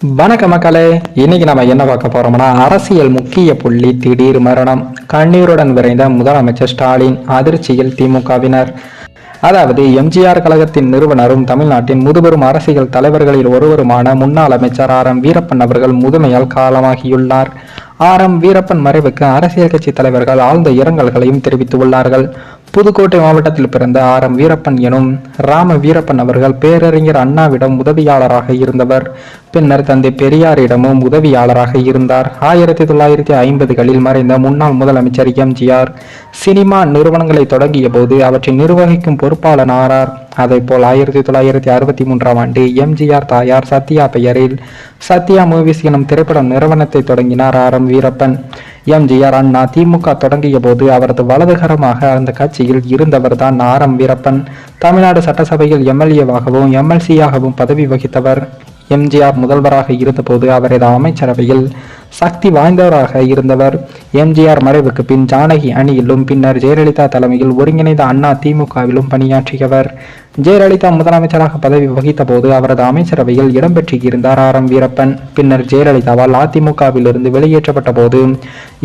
வணக்க மக்களே இன்னைக்கு நம்ம என்ன பார்க்க போறோம்னா அரசியல் முக்கிய புள்ளி திடீர் மரணம். கண்ணீருடன் விரைந்த முதலமைச்சர் ஸ்டாலின் அதிர்ச்சியில் திமுகவினர். அதாவது எம்ஜிஆர் கழகத்தின் நிறுவனரும் தமிழ்நாட்டின் முதுபெரும் அரசியல் தலைவர்களில் ஒருவருமான முன்னாள் அமைச்சர் ஆர். எம். வீரப்பன் அவர்கள் முதுமையால் காலமாகியுள்ளார். ஆர். எம். வீரப்பன் மறைவுக்கு அரசியல் கட்சி தலைவர்கள் ஆழ்ந்த இரங்கல்களையும் தெரிவித்துள்ளார்கள். புதுக்கோட்டை மாவட்டத்தில் பிறந்த ஆர் எம் வீரப்பன் எனும் ராம வீரப்பன் அவர்கள் பேரறிஞர் அண்ணாவிடம் உதவியாளராக இருந்தவர். பின்னர் தந்தை பெரியாரிடமும் உதவியாளராக இருந்தார். ஆயிரத்தி தொள்ளாயிரத்தி ஐம்பதுகளில் மறைந்த முன்னாள் முதலமைச்சர் எம்ஜிஆர் சினிமா நிறுவனங்களை தொடங்கிய போது அவற்றை நிர்வகிக்கும் பொறுப்பாளன் ஆனார் அதேபோல் ஆயிரத்தி தொள்ளாயிரத்தி அறுபத்தி மூன்றாம் ஆண்டு எம்ஜிஆர் தாயார் சத்யா பெயரில் சத்யா மூவிஸ் எனும் திரைப்படம் நிறுவனத்தை தொடங்கினார் ஆர். எம். வீரப்பன். எம்ஜிஆர் அண்ணா திமுக தொடங்கிய போது அவரது வலதுகரமாக அந்த கட்சியில் இருந்தவர்தான் ஆர். எம். வீரப்பன். தமிழ்நாடு சட்டசபையில் எம்எல்ஏவாகவும் எம்எல்சியாகவும் பதவி வகித்தவர். எம்ஜிஆர் முதல்வராக இருந்தபோது அவரது அமைச்சரவையில். சக்தி வாய்ந்தவராக இருந்தவர். எம்ஜிஆர் மறைவுக்கு பின் ஜானகி அணியிலும் பின்னர் ஜெயலலிதா தலைமையில் ஒருங்கிணைந்த அண்ணா திமுகவிலும் பணியாற்றியவர். ஜெயலலிதா முதலமைச்சராக பதவி வகித்த போது அவரது அமைச்சரவையில் இடம்பெற்றிருந்தார் ஆர். எம். வீரப்பன். பின்னர் ஜெயலலிதாவால் அதிமுகவிலிருந்து வெளியேற்றப்பட்ட போது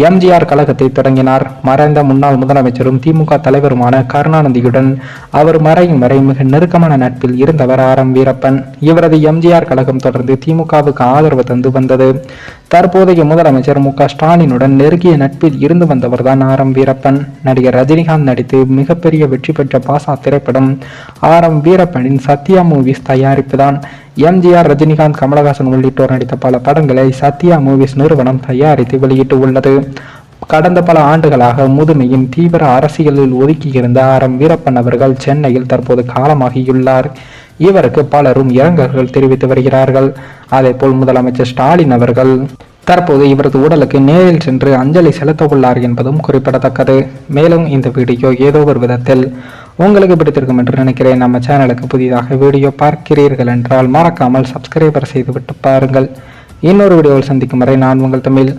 எம்ஜிஆர் கழகத்தை தொடங்கினார். மறைந்த முன்னாள் முதலமைச்சரும் திமுக தலைவருமான கருணாநிதியுடன் அவர் மறையும் வரை மிக நெருக்கமான நட்பில் இருந்தவர் ஆர். எம். வீரப்பன். இவரது எம்ஜிஆர் கழகம் தொடர்ந்து திமுகவுக்கு ஆதரவு தந்து வந்தது. தற்போதைய முதலமைச்சர் மு க ஸ்டாலினுடன் நெருங்கிய நட்பில் இருந்து வந்தவர்தான் ஆர் எம் வீரப்பன். நடிகர் ரஜினிகாந்த் நடித்து மிகப்பெரிய வெற்றி பெற்ற பாசா திரைப்படம் ஆர் எம் வீரப்பனின் சத்யா மூவிஸ் தயாரிப்பு தான் எம்ஜிஆர் ரஜினிகாந்த் கமலஹாசன் உள்ளிட்டோர் நடித்த பல படங்களை சத்யா மூவிஸ் நிறுவனம் தயாரித்து வெளியிட்டு உள்ளது. கடந்த பல ஆண்டுகளாக முதுமையின் தீவிர அரசியலில் ஒதுக்கியிருந்த ஆர் எம் வீரப்பன் அவர்கள் சென்னையில் தற்போது காலமாகியுள்ளார். இவருக்கு பலரும் இரங்கல்கள் தெரிவித்து வருகிறார்கள். அதேபோல் முதலமைச்சர் ஸ்டாலின் அவர்கள் தற்போது இவரது உடலுக்கு நேரில் சென்று அஞ்சலி செலுத்த உள்ளார் என்பதும் குறிப்பிடத்தக்கது. மேலும் இந்த வீடியோ ஏதோ ஒரு விதத்தில் உங்களுக்கு பிடித்திருக்கும் என்று நினைக்கிறேன். நம்ம சேனலுக்கு புதிதாக வீடியோ பார்க்கிறீர்கள் என்றால் மறக்காமல் சப்ஸ்கிரைபர் செய்துவிட்டு பாருங்கள். இன்னொரு வீடியோவில் சந்திக்கும் வரை நான் உங்கள் தமிழ்.